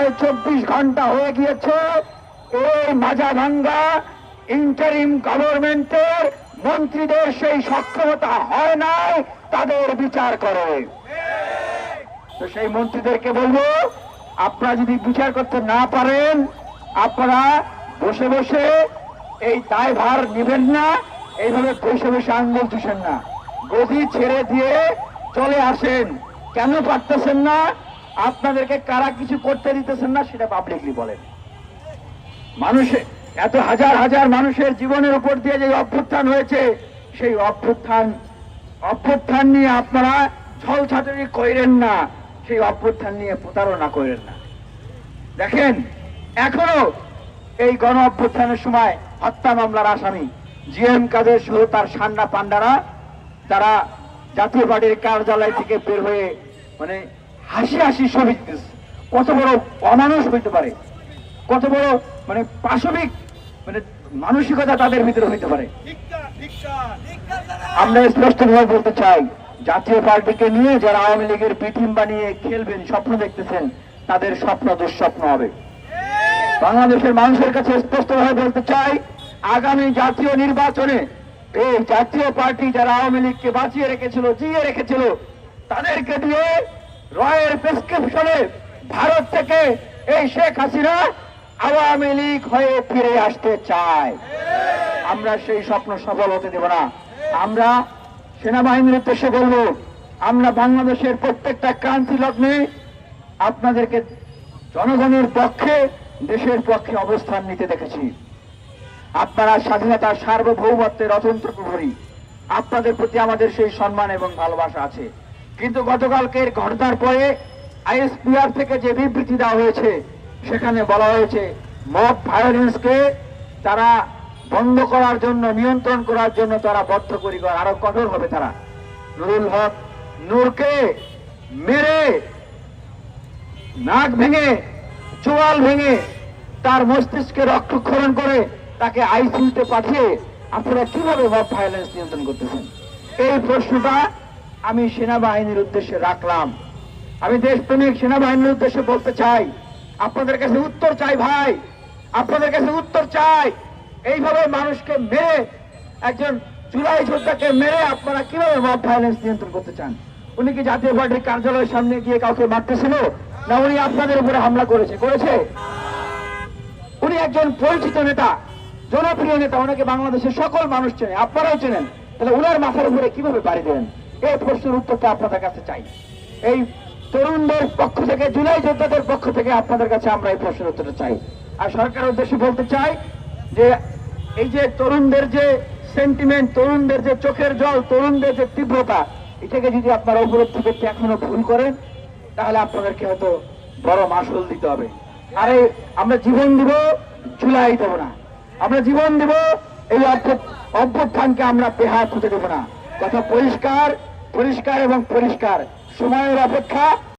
প্রায় চব্বিশ ঘণ্টা হয়ে গিয়েছে। এই মাজাভাঙ্গা ইন্টারিম গভর্নমেন্টের মন্ত্রীদের সেই সক্ষমতা হয় নাই, তাদের বিচার করে। তো সেই মন্ত্রীদেরকে বলব, আপনারা যদি বিচার করতে না পারেন, আপনারা বসে বসে এই দায়ভার নেবেন না, এইভাবে বসে বসে আঙ্গুল চুষেন না। গদি ছেড়ে দিয়ে চলে আসেন। কেন পারতেছেন না? আপনাদেরকে কারা কিছু করতে দিতেছেন না, সেটা পাবলিকলি বলেন। মানুষের এত হাজার হাজার মানুষের জীবনের উপর দিয়ে যে অভ্যুত্থান হয়েছে, সেই অভ্যুত্থান অভ্যুত্থান নিয়ে আপনারা ছল ছাতুরি কইরেন না, সেই অভ্যুত্থান নিয়ে প্রতারণা করেন না। দেখেন, এখনও এই গণ অভ্যুত্থানের সময় হত্যা মামলার আসামি জিএম কাদের সহ তার সান্না পান্ডারা তারা জাতীয় পার্টির কার্যালয় থেকে বের হয়ে মানে হাসি হাসি ছবি দিতেছে। কত বড় অমানুষ হইতে পারে। কত বড় মানে পাশবিক মানে মানসিকতা তাদের ভিতরে হইতে পারে। আমরা স্পষ্টভাবে বলতে চাই, জাতীয় পার্টিকে নিয়ে যারা আওয়ামী লীগের পিঠিম বানিয়ে খেলবেন, স্বপ্ন দেখতেছেন, তাদের স্বপ্ন দুঃস্বপ্ন হবে। বাংলাদেশের মানুষের কাছে স্পষ্টভাবে বলতে চাই, আগামী জাতীয় নির্বাচনে এই জাতীয় পার্টি যারা আওয়ামী লীগকে বাঁচিয়ে রেখেছিল, জিয়ে রেখেছিল, তাদেরকে দিয়ে রয়ের প্রেসক্রিপশনে ভারত থেকে এই শেখ হাসিনা আওয়ামী লীগ হয়ে ফিরে আসতে চায়। আমরা সেই স্বপ্ন সফল হতে দেব না। আমরা সেনাবাহিনীর উদ্দেশ্যে বলব, আমরা বাংলাদেশের প্রত্যেকটা ক্রান্তি লগ্নে আপনাদেরকে জনগণের পক্ষে, দেশের পক্ষে অবস্থান নিতে দেখেছি। আপনারা স্বাধীনতার সার্বভৌমত্বের অতন্ত্র প্রহরী। আপনাদের প্রতি আমাদের সেই সম্মান এবং ভালোবাসা আছে। কিন্তু গতকালকের ঘটনার পরে আইএসপিআর থেকে যে বিবৃতি দেওয়া হয়েছে, সেখানে বলা হয়েছে, মব ভায়োলেন্সকে তারা বন্ধ করার জন্য, নিয়ন্ত্রণ করার জন্য তারা বদ্ধপরিকর, আরও কঠোর হবে তারা। নুরুল হক নূরকে মেরে, নাক ভেঙে, চোয়াল ভেঙে তার মস্তিষ্কে রক্তক্ষরণ করে তাকে আইসিইউতে পাঠিয়ে আপনারা কীভাবে মব ভায়োলেন্স নিয়ন্ত্রণ করতেছেন? এই প্রশ্নটা আমি সেনাবাহিনীর উদ্দেশ্যে রাখলাম। আমি দেশপ্রেমিক সেনাবাহিনীর উদ্দেশ্যে বলতে চাই, আপনাদের কাছে উত্তর চাই ভাই, আপনাদের কাছে উত্তর চাই। এইভাবে মানুষকে মেরে, একজন জুলাই যোদ্ধাকে মেরে আপনারা কীভাবে মব ভায়োলেন্স নিয়ন্ত্রণ করতে চান? উনি কি জাতীয় পার্টির কার্যালয়ের সামনে গিয়ে কাউকে মারতেছিল, না উনি আপনাদের উপরে হামলা করেছে? করেছে? উনি একজন পরিচিত নেতা, জনপ্রিয় নেতা, ওনাকে বাংলাদেশের সকল মানুষ চেনে। আপনারাও চেনেন। তাহলে উনার মাথার উপরে কীভাবে বাড়ি দেবেন এই প্রশ্নের উত্তরটা আপনাদের কাছে চাই। এই তরুণদের পক্ষ থেকে, জুলাই যোদ্ধাদের পক্ষ থেকে আপনাদের কাছে আমরা এই প্রশ্নের উত্তরটা চাই। আর সরকারের উদ্দেশ্যে বলতে চাই যে, এই যে তরুণদের যে সেন্টিমেন্ট তরুণদের যে চোখের জল, তরুণদের যে তীব্রতা, এটাকে যদি আপনারা উপলব্ধি করতে এখনও ভুল করেন, তাহলে আপনাদেরকে হয়তো বড় মাসুল দিতে হবে। আরে আমরা জীবন দিব, জুলাই দেব না। আমরা জীবন দিব, এই অভ্যুত- অভ্যুত্থানকে আমরা পেহার খুঁজে দেব না। কথা পরিষ্কার পরিষ্কার এবং পরিষ্কার। সময়ের অপেক্ষা